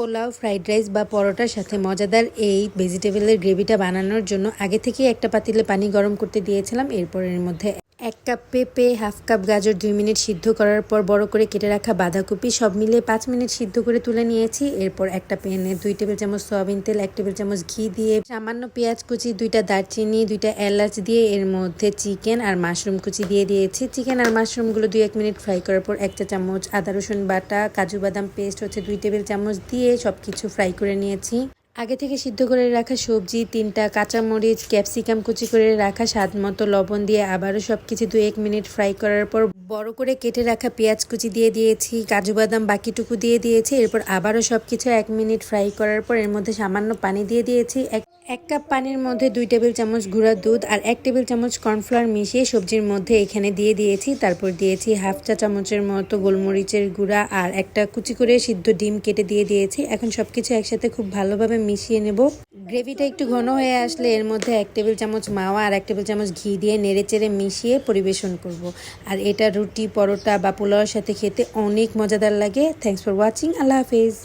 Pulao, fried rice বা পরোটার সাথে মজাদার এই ভেজিটেবলের গ্রেভিটা বানানোর জন্য আগে থেকে একটা পাতিলে পানি গরম করতে দিয়েছিলাম, এরপর এর মধ্যে এক কাপ পেঁপে, হাফ কাপ গাজর দুই মিনিট সিদ্ধ করার পর বড় করে কেটে রাখা বাঁধাকপি, সব মিলিয়ে পাঁচ মিনিট সিদ্ধ করে তুলে নিয়েছি। এরপর একটা প্যানে দুই টেবিল চামচ সয়াবিন তেল, এক টেবিল চামচ ঘি দিয়ে সামান্য পেঁয়াজ কুচি, দুইটা দারচিনি, দুইটা এলাচ দিয়ে এর মধ্যে চিকেন আর মাশরুম কুচি দিয়ে দিয়েছি। চিকেন আর মাশরুমগুলো দুই এক মিনিট ফ্রাই করার পর একটা চামচ আদা রসুন বাটা, কাজু বাদাম পেস্ট হচ্ছে দুই টেবিল চামচ দিয়ে সব কিছু ফ্রাই করে নিয়েছি। আগে থেকে সিদ্ধ করে রাখা সবজি, তিনটা কাঁচামরিচ, ক্যাপসিকাম কুচি করে রাখা স্বাদ মতো লবণ দিয়ে আবারও সব কিছু দু এক মিনিট ফ্রাই করার পর বড় করে কেটে রাখা পেঁয়াজ কুচি দিয়ে দিয়েছি, কাজু বাদাম বাকিটুকু দিয়ে দিয়েছি, এরপর আবারও সব কিছু এক মিনিট ফ্রাই করার পর এর মধ্যে সামান্য পানি দিয়ে দিয়েছি, এক এক কাপ পানির মধ্যে দুই টেবিল চামচ গুঁড়া দুধ আর এক টেবিল চামচ কর্নফ্লাওয়ার মিশিয়ে সবজির মধ্যে এখানে দিয়ে দিয়েছি। তারপর দিয়েছি হাফ চা চামচের মতো গোলমরিচের গুঁড়া আর একটা কুচি করে সিদ্ধ ডিম কেটে দিয়ে দিয়েছি। এখন সবকিছু একসাথে খুব ভালোভাবে মিশিয়ে নেব। গ্রেভিটা একটু ঘন হয়ে আসলে এর মধ্যে এক টেবিল চামচ মাওয়া আর এক টেবিল চামচ ঘি দিয়ে নেড়ে চেড়ে মিশিয়ে পরিবেশন করব। আর এটা রুটি, পরোটা বা পোলাওর সাথে খেতে অনেক মজাদার লাগে। থ্যাংকস ফর ওয়াচিং আল্লাহ হাফেজ।